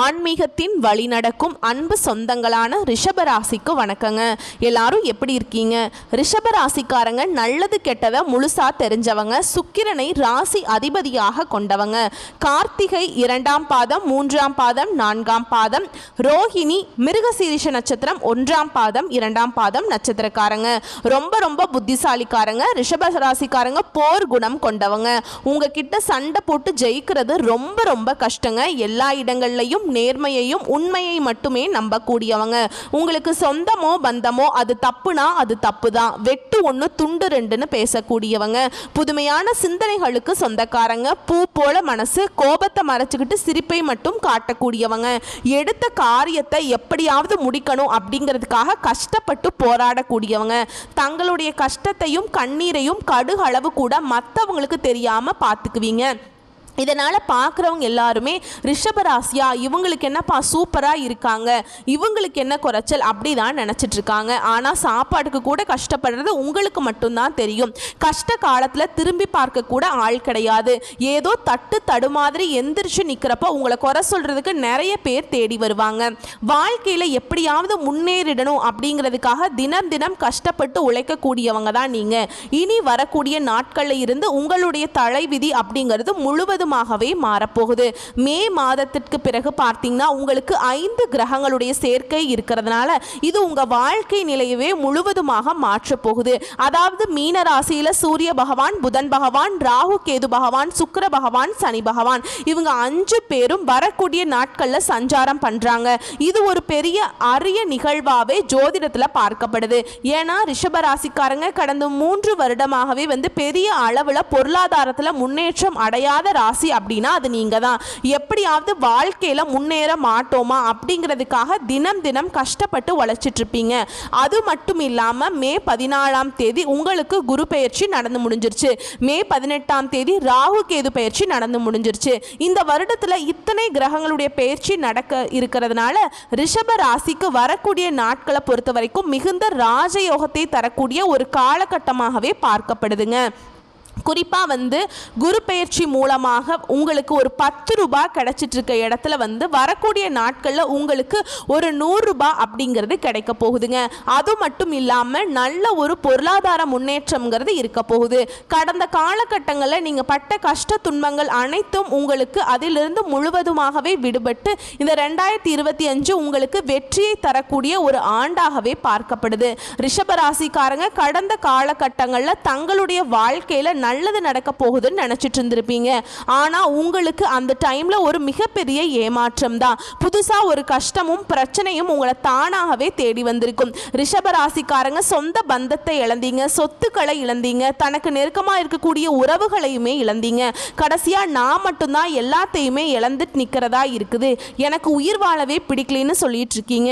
ஆன்மீகத்தின் வழி நடக்கும் அன்பு சொந்தங்களான ரிஷபராசிக்கு வணக்கங்க. எல்லாரும் எப்படி இருக்கீங்க? ரிஷபராசிக்காரங்க நல்லது கெட்டதை முழுசா தெரிஞ்சவங்க சுக்கிரனை ராசி அதிபதியாக கொண்டவங்க. கார்த்திகை இரண்டாம் பாதம் மூன்றாம் பாதம் நான்காம் பாதம். ரோஹிணி மிருகசீரிஷ நட்சத்திரம் ஒன்றாம் பாதம் இரண்டாம் பாதம் நட்சத்திரக்காரங்க. ரொம்ப ரொம்ப புத்திசாலிக்காரங்க ரிஷப ராசிக்காரங்க போர் குணம் கொண்டவங்க. உங்ககிட்ட சண்டை போட்டு ஜெயிக்கிறது ரொம்ப ரொம்ப கஷ்டங்க. எல்லா இடங்கள்லையும் நேர்மையையும் உண்மையை மட்டுமே நம்பக்கூடியவங்க. உங்களுக்கு சொந்தமோ பந்தமோ அது தப்புனா அது தப்பு தான் வெட்டு ஒன்று துண்டு ரெண்டுன்னு பேசக்கூடியவங்க. புதுமையான சிந்தனைகளுக்கு சொந்தக்காரங்க. பூ போல மனசு கோபத்தை மறைச்சிக்கிட்டு சிரிப்பை மட்டும் காட்டக்கூடியவங்க. எடுத்த காரியத்தை எப்படியாவது முடிக்கணும் அப்படிங்கிறதுக்காக கஷ்டப்பட்டு போராடக்கூடியவங்க. தங்களுடைய கஷ்டத்தையும் கண்ணீரையும் கடுகளவு கூட மற்றவங்களுக்கு தெரியாமல் பார்த்துக்குவீங்க. இதனால் பார்க்குறவங்க எல்லாருமே ரிஷபராசியா இவங்களுக்கு என்னப்பா சூப்பராக இருக்காங்க இவங்களுக்கு என்ன குறைச்சல் அப்படி தான் நினச்சிட்ருக்காங்க ஆனால் சாப்பாட்டுக்கு கூட கஷ்டப்படுறது உங்களுக்கு மட்டும்தான் தெரியும். கஷ்ட காலத்தில் திரும்பி பார்க்கக்கூட ஆள் கிடையாது. ஏதோ தட்டு தடு மாதிரி எந்திரிச்சு நிற்கிறப்ப உங்களை குறை சொல்கிறதுக்கு நிறைய பேர் தேடி வருவாங்க. வாழ்க்கையில் எப்படியாவது முன்னேறிடணும் அப்படிங்கிறதுக்காக தினம் தினம் கஷ்டப்பட்டு உழைக்கக்கூடியவங்க தான் நீங்கள் இனி வரக்கூடிய நாட்களில் இருந்து உங்களுடைய தலைவிதி அப்படிங்கிறது முழுவதும் முழுவதுமாகவே மாறப்போகுது. மே மாதத்திற்கு பிறகு பார்த்தீங்கன்னா உங்களுக்கு ஐந்து கிரகங்களுடைய சேர்க்கை இருக்கிறதுனால இது உங்கள் வாழ்க்கை நிலையவே முழுவதுமாக மாற்றப்போகுது. அதாவது மீன ராசியில் சூரிய பகவான் புதன் பகவான் ராகு கேது பகவான் சுக்கர பகவான் சனி பகவான். இவங்க அஞ்சு பேரும் வரக்கூடிய நாட்களில் சஞ்சாரம் பண்ணுறாங்க இது ஒரு பெரிய அரிய நிகழ்வாகவே ஜோதிடத்தில் பார்க்கப்படுது. ஏன்னா ரிஷபராசிக்காரங்க கடந்த மூன்று வருடமாகவே வந்து பெரிய அளவில் பொருளாதாரத்தில் முன்னேற்றம் அடையாத ராசி அப்படின்னா அது நீங்கள் தான் எப்படியாவது வாழ்க்கையில் முன்னேற மாட்டோமா அப்படிங்கிறதுக்காக தினம் தினம் கஷ்டப்பட்டு உழைச்சிட்ருப்பீங்க அது மட்டும் இல்லாமல் மே பதினாலாம் தேதி உங்களுக்கு குரு பயிற்சி நடந்து முடிஞ்சிருச்சு. மே பதினெட்டாம் தேதி ராகு கேது பயிற்சி நடந்து முடிஞ்சிருச்சு. இந்த வருடத்தில் இத்தனை கிரகங்களுடைய பயிற்சி நடக்க இருக்கிறதுனால ரிஷப ராசிக்கு வரக்கூடிய நாட்களை பொறுத்த வரைக்கும் மிகுந்த ராஜயோகத்தை தரக்கூடிய ஒரு காலகட்டமாகவே பார்க்கப்படுதுங்க. குறிப்பாக வந்து குரு பயிற்சி மூலமாக உங்களுக்கு ஒரு பத்து ரூபாய் கிடைச்சிட்டு இருக்க இடத்துல வந்து வரக்கூடிய நாட்களில் உங்களுக்கு ஒரு நூறுரூபா அப்படிங்கிறது கிடைக்க போகுதுங்க. அது மட்டும் இல்லாமல் நல்ல ஒரு பொருளாதார முன்னேற்றம்ங்கிறது இருக்க போகுது. கடந்த காலகட்டங்களில் நீங்கள் பட்ட கஷ்ட துன்பங்கள் அனைத்தும் உங்களுக்கு அதிலிருந்து முழுவதுமாகவே விடுபட்டு இந்த ரெண்டாயிரத்தி இருபத்தி அஞ்சு உங்களுக்கு வெற்றியை தரக்கூடிய ஒரு ஆண்டாகவே பார்க்கப்படுது. ரிஷபராசிக்காரங்க கடந்த காலகட்டங்களில் தங்களுடைய வாழ்க்கையில் நல்லது நடக்க போகுதுன்னு நினச்சிட்டு இருந்திருப்பீங்க. ஆனால் உங்களுக்கு அந்த டைமில் ஒரு மிகப்பெரிய ஏமாற்றம் தான். புதுசாக ஒரு கஷ்டமும் பிரச்சனையும் உங்களை தானாகவே தேடி வந்திருக்கும். ரிஷபராசிக்காரங்க சொந்த பந்தத்தை இழந்தீங்க சொத்துக்களை இழந்தீங்க தனக்கு நெருக்கமாக இருக்கக்கூடிய உறவுகளையுமே இழந்தீங்க. கடைசியாக நான் மட்டும்தான் எல்லாத்தையுமே இழந்துட்டு நிற்கிறதா இருக்குது. எனக்கு உயிர் வாழவே பிடிக்கலன்னு சொல்லிட்டு இருக்கீங்க.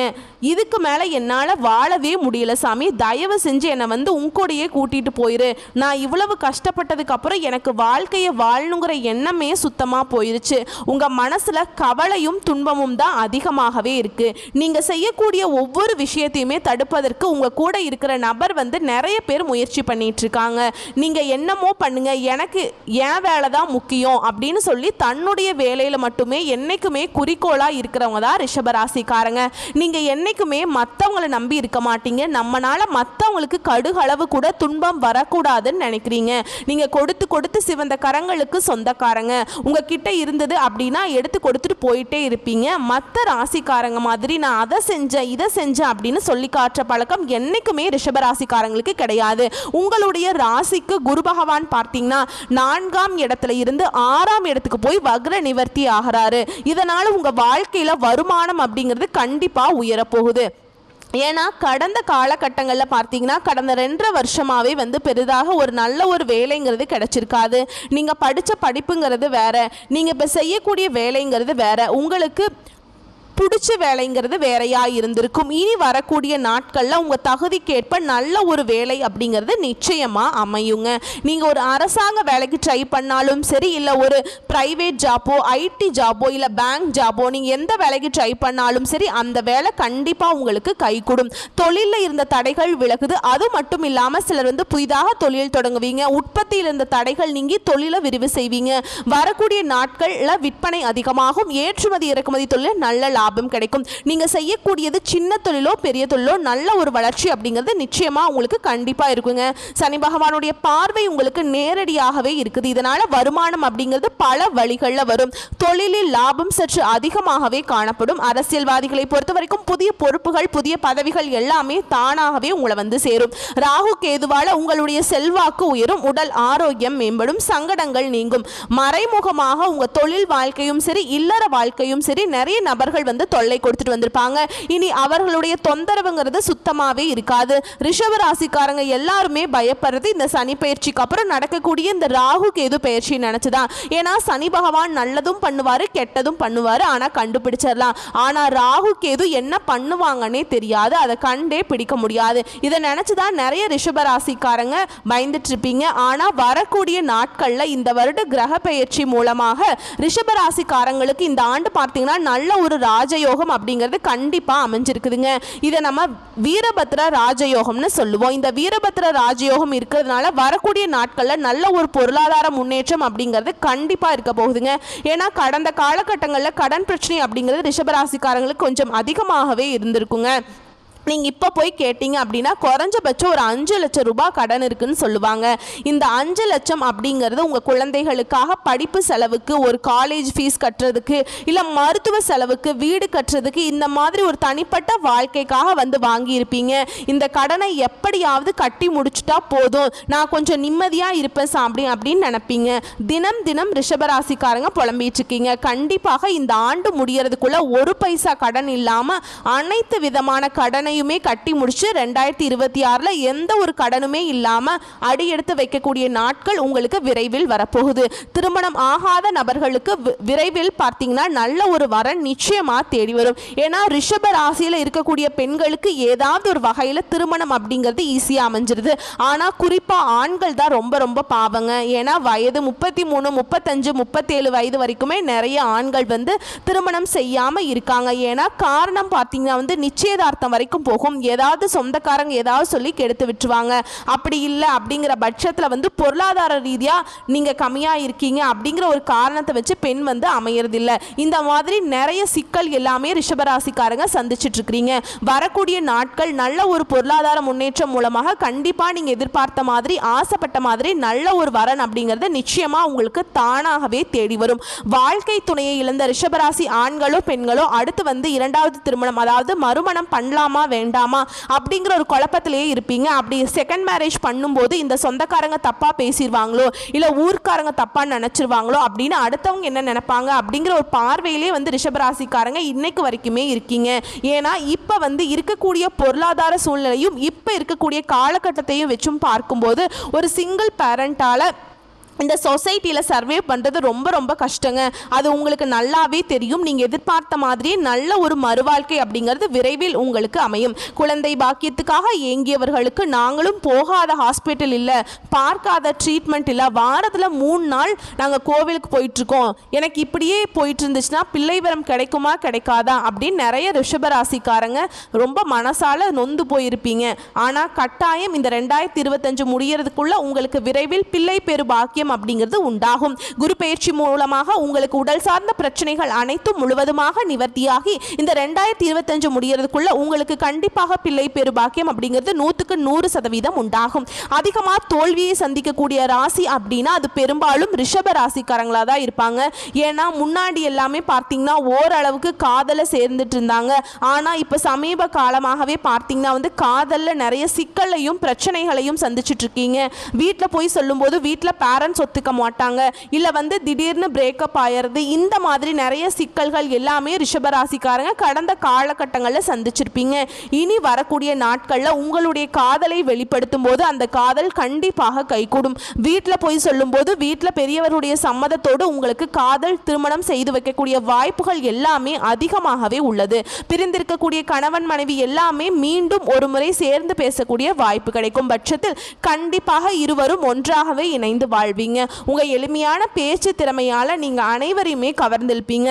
இதுக்கு மேலே என்னால் வாழவே முடியல சாமி. தயவு செஞ்சு என்னை வந்து உங்கூடையே கூட்டிகிட்டு போயிரு. நான் இவ்வளவு கஷ்டப்பட்டு அப்புறம் எனக்கு வாழ்க்கையை வாழணுங்கிற எண்ணமே சுத்தமாக போயிருச்சு. உங்கள் மனசில் கவலையும் துன்பமும் தான் அதிகமாகவே இருக்குது நீங்கள் செய்யக்கூடிய ஒவ்வொரு விஷயத்தையுமே தடுப்பதற்கு உங்கள் கூட இருக்கிற நபர் வந்து நிறைய பேர் முயற்சி பண்ணிட்டு இருக்காங்க. நீங்கள் என்னமோ பண்ணுங்க எனக்கு என் வேலை தான் முக்கியம் அப்படின்னு சொல்லி தன்னுடைய வேலையில் மட்டுமே என்னைக்குமே குறிக்கோளாக இருக்கிறவங்க தான் ரிஷபராசிக்காரங்க. நீங்கள் என்னைக்குமே மற்றவங்களை நம்பி இருக்க மாட்டீங்க. நம்மளால் மற்றவங்களுக்கு கடுகளவு கூட துன்பம் வரக்கூடாதுன்னு நினைக்கிறீங்க. நீங்கள் கொடுத்து கொடுத்து சிவந்த கரங்களுக்கு சொந்தக்காரங்க. உங்ககிட்ட இருந்தது அப்படின்னா எடுத்து கொடுத்துட்டு போயிட்டே இருப்பீங்க. மற்ற ராசிக்காரங்க மாதிரி நான் அதை செஞ்சேன் இதை செஞ்சேன் அப்படின்னு சொல்லி காட்டுற பழக்கம் என்னைக்குமே ரிஷபராசிக்காரங்களுக்கு கிடையாது. உங்களுடைய ராசிக்கு குரு பகவான் பார்த்தீங்கன்னா நான்காம் இடத்துல இருந்து ஆறாம் இடத்துக்கு போய் வக்ர நிவர்த்தி ஆகிறாரு. இதனால உங்க வாழ்க்கையில வருமானம் அப்படிங்கிறது கண்டிப்பா உயரப்போகுது. ஏன்னா கடந்த காலகட்டங்களில் பார்த்தீங்கன்னா கடந்த ரெண்டரை வருஷமாகவே வந்து பெரிதாக ஒரு நல்ல ஒரு வேலைங்கிறது கிடச்சிருக்காது. நீங்கள் படித்த படிப்புங்கிறது வேறு. நீங்கள் இப்போ செய்யக்கூடிய வேலைங்கிறது வேறு. உங்களுக்கு பிடிச்ச வேலைங்கிறது வேறையா இருந்திருக்கும். இனி வரக்கூடிய நாட்களில் உங்கள் தகுதிக்கேற்ப நல்ல ஒரு வேலை அப்படிங்கிறது நிச்சயமாக அமையுங்க. நீங்கள் ஒரு அரசாங்க வேலைக்கு ட்ரை பண்ணாலும் சரி இல்லை ஒரு ப்ரைவேட் ஜாப்போ ஐடி ஜாப்போ இல்லை பேங்க் ஜாப்போ நீங்கள் எந்த வேலைக்கு ட்ரை பண்ணாலும் சரி அந்த வேலை கண்டிப்பாக உங்களுக்கு கைகூடும் தொழிலில் இருந்த தடைகள் விலகுது. அது மட்டும் இல்லாமல் சிலர் வந்து புதிதாக தொழில் தொடங்குவீங்க. உற்பத்தியில் இருந்த தடைகள் நீங்கி தொழிலை விரிவு செய்வீங்க. வரக்கூடிய நாட்களில் விற்பனை அதிகமாகும். ஏற்றுமதி இறக்குமதி தொழில் நல்ல லாபம் கிடைக்கும். நீங்கள் செய்யக்கூடியது சின்ன தொழிலோ பெரிய தொழிலோ நல்ல ஒரு வளர்ச்சி அப்படிங்கிறது நிச்சயமாக உங்களுக்கு கண்டிப்பாக இருக்குங்க. சனி பகவானுடைய பார்வை உங்களுக்கு நேரடியாகவே இருக்குது. இதனால் வருமானம் அப்படிங்கிறது பல வழிகளில் வரும். தொழிலில் லாபம் சற்று அதிகமாகவே காணப்படும். அரசியல்வாதிகளை பொறுத்த வரைக்கும் புதிய பொறுப்புகள் புதிய பதவிகள் எல்லாமே தானாகவே உங்களை வந்து சேரும். ராகு கேதுவால உங்களுடைய செல்வாக்கு உயரும். உடல் ஆரோக்கியம் மேம்படும். சங்கடங்கள் நீங்கும். மறைமுகமாக உங்க தொழில் வாழ்க்கையும் சரி இல்லற வாழ்க்கையும் சரி நிறைய நபர்கள் வந்து தொல்லை கொடுத்துட்டு வந்திருப்பாங்க. இனி அவர்களுடைய தொந்தரவுங்கிறது சுத்தமாவே இருக்காது. ரிஷப ராசிக்காரங்க எல்லாருமே பயப்படுறது இந்த சனி பயிற்சிக்கு அப்புறம் நடக்கக்கூடிய இந்த ராகு கேது பயிற்சி நினைச்சுதான். ஏன்னா சனி பகவான் நல்லதும் பண்ணுவாரு கெட்டதும் பண்ணுவாரு ஆனா கண்டுபிடிச்சிடலாம். ஆனா ராகு கேது என்ன பண்ணுவாங்கன்னே தெரியாது. அதை கண்டே பிடிக்க முடியாது. இதை நினைச்சுதான் நிறைய ரிஷப ராசிக்காரங்க பயந்துட்டு இருப்பீங்க ஆனா வரக்கூடிய நாட்கள்ல இந்த வருட கிரக பயிற்சி மூலமாக ரிஷப ராசிக்காரங்களுக்கு இந்த ஆண்டு பார்த்தீங்கன்னா நல்ல ஒரு ராஜயோகம் அப்படிங்கிறது கண்டிப்பாக அமைஞ்சிருக்குதுங்க. இதை நம்ம வீரபத்ர ராஜயோகம்னு சொல்லுவோம். இந்த வீரபத்ர ராஜயோகம் இருக்கிறதுனால வரக்கூடிய நாட்களில் நல்ல ஒரு பொருளாதார முன்னேற்றம் அப்படிங்கிறது கண்டிப்பாக இருக்க போகுதுங்க. ஏன்னா கடந்த காலகட்டங்களில் கடன் பிரச்சனை அப்படிங்கிறது ரிஷபராசிக்காரங்களுக்கு கொஞ்சம் அதிகமாகவே இருந்திருக்குங்க. நீங்கள் இப்போ போய் கேட்டீங்க அப்படின்னா குறைஞ்சபட்சம் ஒரு அஞ்சு லட்சம் ரூபாய் கடன் இருக்குன்னு சொல்லுவாங்க. இந்த அஞ்சு லட்சம் அப்படிங்கிறது உங்கள் குழந்தைகளுக்காக படிப்பு செலவுக்கு ஒரு காலேஜ் ஃபீஸ் கட்டுறதுக்கு இல்லை மருத்துவ செலவுக்கு வீடு கட்டுறதுக்கு இந்த மாதிரி ஒரு தனிப்பட்ட வாழ்க்கைக்காக வந்து வாங்கியிருப்பீங்க. இந்த கடனை எப்படியாவது கட்டி முடிச்சுட்டா போதும். நான் கொஞ்சம் நிம்மதியாக இருப்பேன் சாமி அப்படின்னு நினைப்பீங்க. தினம் தினம் ரிஷபராசிக்காரங்க புலம்பிட்டு இருக்கீங்க. கண்டிப்பாக இந்த ஆண்டு முடியறதுக்குள்ள ஒரு பைசா கடன் இல்லாமல் அனைத்து விதமான கடனை கடனையுமே கட்டி முடிச்சு ரெண்டாயிரத்தி இருபத்தி ஆறில் எந்த ஒரு கடனுமே இல்லாமல் அடி எடுத்து வைக்கக்கூடிய நாட்கள் உங்களுக்கு விரைவில் வரப்போகுது. திருமணம் ஆகாத நபர்களுக்கு விரைவில் பார்த்தீங்கன்னா நல்ல ஒரு வரன் நிச்சயமாக தேடி வரும். ஏன்னா ரிஷப ராசியில் இருக்கக்கூடிய பெண்களுக்கு ஏதாவது ஒரு வகையில் திருமணம் அப்படிங்கிறது ஈஸியாக அமைஞ்சிருது. ஆனால் குறிப்பாக ஆண்கள் தான் ரொம்ப ரொம்ப பாவங்க. ஏன்னா வயது முப்பத்தி மூணு முப்பத்தஞ்சு முப்பத்தேழு வயது வரைக்குமே நிறைய ஆண்கள் வந்து திருமணம் செய்யாமல் இருக்காங்க. ஏன்னா காரணம் பார்த்தீங்கன்னா வந்து நிச்சயதார்த்தம் வரைக்கும் போகும். ஏதாவது சொந்தக்காரங்க ஏதாவது சொல்லி கெடுத்து விட்டுருவாங்க. அப்படி இல்லை அப்படிங்கிற பட்சத்தில் வந்து பொருளாதார ரீதியாக நீங்கள் கம்மியாக இருக்கீங்க அப்படிங்கிற ஒரு காரணத்தை வச்சு பெண் வந்து அமையறதில்ல. இந்த மாதிரி நிறைய சிக்கல் எல்லாமே ரிஷபராசிக்காரங்க சந்திச்சுட்டு இருக்கிறீங்க வரக்கூடிய நாட்கள் நல்ல ஒரு பொருளாதார முன்னேற்றம் மூலமாக கண்டிப்பாக நீங்கள் எதிர்பார்த்த மாதிரி ஆசைப்பட்ட மாதிரி நல்ல ஒரு வரன் அப்படிங்கிறது நிச்சயமாக உங்களுக்கு தானாகவே தேடி வரும். வாழ்க்கை துணையை இழந்த ரிஷபராசி ஆண்களோ பெண்களோ அடுத்து வந்து இரண்டாவது திருமணம் அதாவது மறுமணம் பண்ணலாமா வேண்டாமா? அப்படிங்கிற ஒரு குழப்பத்திலேயே இருப்பீங்க. அப்படி செகண்ட் மேரேஜ் பண்ணும்போது இந்த சொந்தக்காரங்க தப்பாக பேசிடுவாங்களோ இல்லை ஊர்க்காரங்க தப்பாக நினச்சிருவாங்களோ? அப்படின்னு அடுத்தவங்க என்ன நினைப்பாங்க? அப்படிங்கிற ஒரு பார்வையிலே வந்து ரிஷபராசிக்காரங்க இன்னைக்கு வரைக்குமே இருக்கீங்க. ஏன்னா இப்போ வந்து இருக்கக்கூடிய பொருளாதார சூழ்நிலையும் இப்போ இருக்கக்கூடிய காலகட்டத்தையும் வச்சும் பார்க்கும்போது ஒரு சிங்கிள் பேரண்டால் இந்த சொசைட்டியில் சர்வே பண்ணுறது ரொம்ப ரொம்ப கஷ்டங்க. அது உங்களுக்கு நல்லாவே தெரியும். நீங்கள் எதிர்பார்த்த மாதிரியே நல்ல ஒரு மறுவாழ்க்கை அப்படிங்கிறது விரைவில் உங்களுக்கு அமையும். குழந்தை பாக்கியத்துக்காக ஏங்கியவர்களுக்கு நாங்களும் போகாத ஹாஸ்பிட்டல் இல்லை பார்க்காத ட்ரீட்மெண்ட் இல்லை. வாரத்தில் மூணு நாள் நாங்கள் கோவிலுக்கு போயிட்டுருக்கோம். எனக்கு இப்படியே போயிட்டு இருந்துச்சுன்னா பிள்ளைவரம் கிடைக்குமா கிடைக்காதா அப்படின்னு நிறைய ரிஷபராசிக்காரங்க ரொம்ப மனசால நொந்து போயிருப்பீங்க. ஆனால் கட்டாயம் இந்த ரெண்டாயிரத்தி இருபத்தஞ்சு முடியறதுக்குள்ள உங்களுக்கு விரைவில் பிள்ளை பெரு பாக்கியம் அப்படிங்கிறது உண்டாகும். குரு பயிற்சி மூலமாக உங்களுக்கு உடல் சார்ந்த பிரச்சனைகள் அனைத்தும் முழுவதுமாக நிவர்த்தியாகி இந்த ரெண்டாயிரத்தி இருபத்தஞ்சு முடியறதுக்குள்ள உங்களுக்கு கண்டிப்பாக பிள்ளை பெரு பாக்கியம் அப்படிங்கிறது நூற்றுக்கு நூறு சதவீதம் உண்டாகும். அதிகமாக தோல்வியை சந்திக்கக்கூடிய ராசி அப்படின்னா அது பெரும்பாலும் ரிஷப ராசிக்காரங்களாக தான் இருப்பாங்க. ஏன்னா முன்னாடி எல்லாமே பார்த்தீங்கன்னா ஓரளவுக்கு காதலை சேர்ந்துட்டு இருந்தாங்க. ஆனால் இப்போ சமீப காலமாகவே பார்த்தீங்கன்னா வந்து காதலில் நிறைய சிக்கலையும் பிரச்சனைகளையும் சந்திச்சுட்டு இருக்கீங்க. வீட்டில் போய் சொல்லும்போது வீட்டில் பேரண்ட்ஸ் அட்வான்ஸ் ஒத்துக்க மாட்டாங்க. இல்லை வந்து திடீர்னு பிரேக்கப் ஆயிடுறது இந்த மாதிரி நிறைய சிக்கல்கள் எல்லாமே ரிஷபராசிக்காரங்க கடந்த காலகட்டங்களில் சந்திச்சிருப்பீங்க. இனி வரக்கூடிய நாட்களில் உங்களுடைய காதலை வெளிப்படுத்தும் போது அந்த காதல் கண்டிப்பாக கைகூடும். வீட்டில் போய் சொல்லும்போது வீட்டில் பெரியவருடைய சம்மதத்தோடு உங்களுக்கு காதல் திருமணம் செய்து வைக்கக்கூடிய வாய்ப்புகள் எல்லாமே அதிகமாகவே உள்ளது. பிரிந்திருக்கக்கூடிய கணவன் மனைவி எல்லாமே மீண்டும் ஒரு முறை சேர்ந்து பேசக்கூடிய வாய்ப்பு கிடைக்கும் பட்சத்தில் கண்டிப்பாக இருவரும் ஒன்றாகவே இணைந்து ஆவீங்க உங்க எளிமையான பேச்சு திறமையால நீங்க அனைவரையுமே கவர்ந்திருப்பீங்க.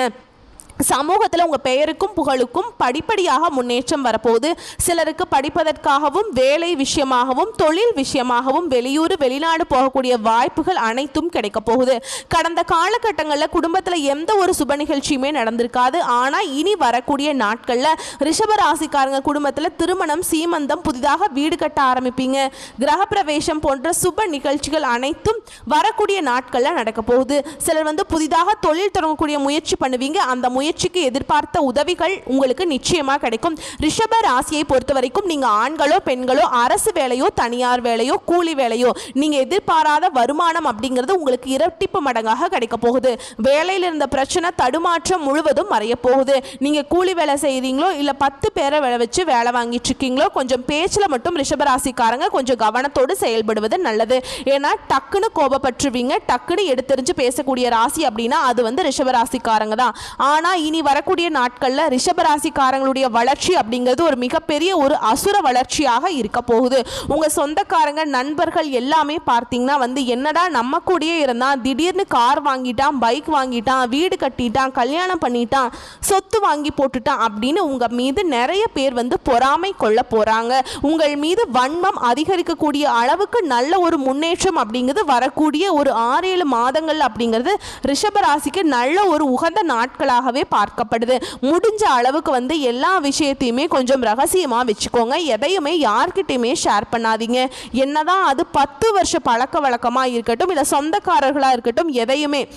சமூகத்தில் உங்கள் பெயருக்கும் புகழுக்கும் படிப்படியாக முன்னேற்றம் வரப்போகுது. சிலருக்கு படிப்பதற்காகவும் வேலை விஷயமாகவும் தொழில் விஷயமாகவும் வெளியூர் வெளிநாடு போகக்கூடிய வாய்ப்புகள் அனைத்தும் கிடைக்க போகுது. கடந்த காலகட்டங்களில் குடும்பத்தில் எந்த ஒரு சுப நிகழ்ச்சியுமே நடந்திருக்காது. ஆனால் இனி வரக்கூடிய நாட்களில் ரிஷபராசிக்காரங்க குடும்பத்தில் திருமணம் சீமந்தம் புதிதாக வீடு கட்ட ஆரம்பிப்பீங்க. கிரகப்பிரவேசம் போன்ற சுப நிகழ்ச்சிகள் அனைத்தும் வரக்கூடிய நாட்களில் நடக்க போகுது. சிலர் வந்து புதிதாக தொழில் தொடங்கக்கூடிய முயற்சி பண்ணுவீங்க. அந்த முயற்சி முயற்சிக்கு எதிர்பார்த்த உதவிகள் உங்களுக்கு நிச்சயமாக கிடைக்கும். ரிஷப ராசியை பொறுத்த வரைக்கும் நீங்கள் ஆண்களோ பெண்களோ அரசு வேலையோ தனியார் வேலையோ கூலி வேலையோ நீங்கள் எதிர்பாராத வருமானம் அப்படிங்கிறது உங்களுக்கு இரட்டிப்பு மடங்காக கிடைக்க போகுது. வேலையில் இருந்த பிரச்சனை தடுமாற்றம் முழுவதும் மறைய போகுது. நீங்கள் கூலி வேலை செய்கிறீங்களோ இல்லை பத்து பேரை வேலை வச்சு வேலை வாங்கிட்டு இருக்கீங்களோ கொஞ்சம் பேச்சில் மட்டும் ரிஷபராசிக்காரங்க கொஞ்சம் கவனத்தோடு செயல்படுவது நல்லது. ஏன்னா டக்குன்னு கோபப்பட்டுருவீங்க டக்குன்னு எடுத்தெறிஞ்சு பேசக்கூடிய ராசி அப்படின்னா அது வந்து ரிஷபராசிக்காரங்க தான். ஆனால் இனி வரக்கூடிய நாட்களில் ரிஷபராசிக்காரங்களுடைய வளர்ச்சி அப்படிங்கிறது ஒரு மிகப்பெரிய ஒரு அசுர வளர்ச்சியாக இருக்க போகுது. உங்கள் சொந்தக்காரங்க நண்பர்கள் எல்லாமே பார்த்தீங்கன்னா வந்து என்னடா நம்ம கூடயே இருந்தால் திடீர்னு கார் வாங்கிட்டான் பைக் வாங்கிட்டான் வீடு கட்டிட்டான் கல்யாணம் பண்ணிட்டான் சொத்து வாங்கி போட்டுட்டான் அப்படின்னு உங்கள் மீது நிறைய பேர் வந்து பொறாமை கொள்ள போகிறாங்க உங்கள் மீது வன்மம் அதிகரிக்கக்கூடிய அளவுக்கு நல்ல ஒரு முன்னேற்றம் அப்படிங்கிறது வரக்கூடிய ஒரு ஆறு ஏழு மாதங்கள் அப்படிங்கிறது ரிஷபராசிக்கு நல்ல ஒரு உகந்த நாட்களாகவே பார்க்கப்படுது. முடிஞ்ச அளவுக்கு வந்து எல்லா விஷயத்தையுமே கொஞ்சம் ரகசியமாக வச்சுக்கோங்க. எதையுமே யார்கிட்டையுமே ஷேர் பண்ணாதீங்க. என்னதான் அது பத்து வருஷ பழக்க வழக்கமாக இருக்கட்டும் இல்லை சொந்தக்காரர்களாக இருக்கட்டும் எதையுமே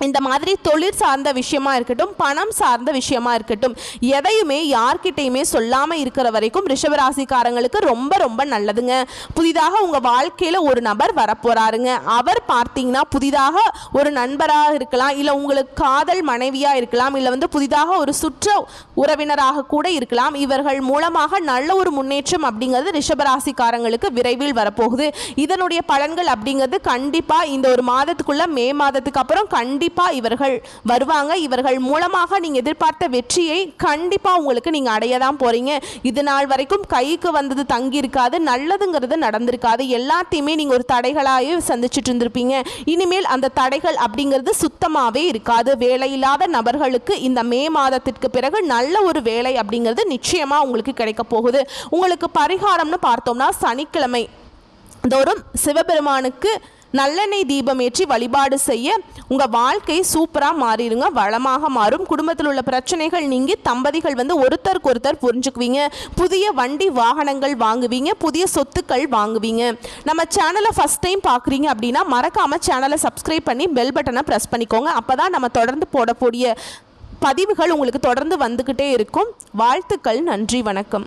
இந்த மாதிரி தொழில் சார்ந்த விஷயமா இருக்கட்டும் பணம் சார்ந்த விஷயமா இருக்கட்டும் எதையுமே யார்கிட்டையுமே சொல்லாமல் இருக்கிற வரைக்கும் ரிஷபராசிக்காரங்களுக்கு ரொம்ப ரொம்ப நல்லதுங்க. புதிதாக உங்கள் வாழ்க்கையில் ஒரு நபர் வரப்போகிறாருங்க அவர் பார்த்தீங்கன்னா புதிதாக ஒரு நண்பராக இருக்கலாம் இல்லை உங்களுக்கு காதல் மனைவியாக இருக்கலாம் இல்லை வந்து புதிதாக ஒரு சுற்ற உறவினராக கூட இருக்கலாம். இவர்கள் மூலமாக நல்ல ஒரு முன்னேற்றம் அப்படிங்கிறது ரிஷபராசிக்காரங்களுக்கு விரைவில் வரப்போகுது. இதனுடைய பலன்கள் அப்படிங்கிறது கண்டிப்பாக இந்த ஒரு மாதத்துக்குள்ளே மே மாதத்துக்கு அப்புறம் கண்டிப்பாக இவர்கள் வருவாங்க. இவர்கள் மூலமாக நீங்கள் எதிர்பார்த்த வெற்றியை கண்டிப்பாக உங்களுக்கு நீங்கள் அடைய தான் போகிறீங்க இது நாள் வரைக்கும் கைக்கு வந்தது தங்கி இருக்காது நல்லதுங்கிறது நடந்திருக்காது. எல்லாத்தையுமே நீங்கள் ஒரு தடைகளாகவே சந்திச்சுட்டு இருந்திருப்பீங்க. இனிமேல் அந்த தடைகள் அப்படிங்கிறது சுத்தமாகவே இருக்காது. வேலையில்லாத நபர்களுக்கு இந்த மே மாதத்திற்கு பிறகு நல்ல ஒரு வேலை அப்படிங்கிறது நிச்சயமாக உங்களுக்கு கிடைக்க போகுது. உங்களுக்கு பரிகாரம்னு பார்த்தோம்னா சனிக்கிழமை தோறும் சிவபெருமானுக்கு நல்லெண்ணெய் தீபம் ஏற்றி வழிபாடு செய்ய உங்கள் வாழ்க்கை சூப்பராக மாறிடுங்க. வளமாக மாறும். குடும்பத்தில் உள்ள பிரச்சனைகள் நீங்கி தம்பதிகள் வந்து ஒருத்தருக்கு ஒருத்தர் புரிஞ்சுக்குவீங்க. புதிய வண்டி வாகனங்கள் வாங்குவீங்க. புதிய சொத்துக்கள் வாங்குவீங்க. நம்ம சேனலை ஃபஸ்ட் டைம் பார்க்குறீங்க அப்படின்னா மறக்காமல் சேனலை சப்ஸ்கிரைப் பண்ணி பெல் பட்டனை ப்ரெஸ் பண்ணிக்கோங்க. அப்போ தான் நம்ம தொடர்ந்து போடக்கூடிய பதிவுகள் உங்களுக்கு தொடர்ந்து வந்துக்கிட்டே இருக்கும். வாழ்த்துக்கள். நன்றி. வணக்கம்.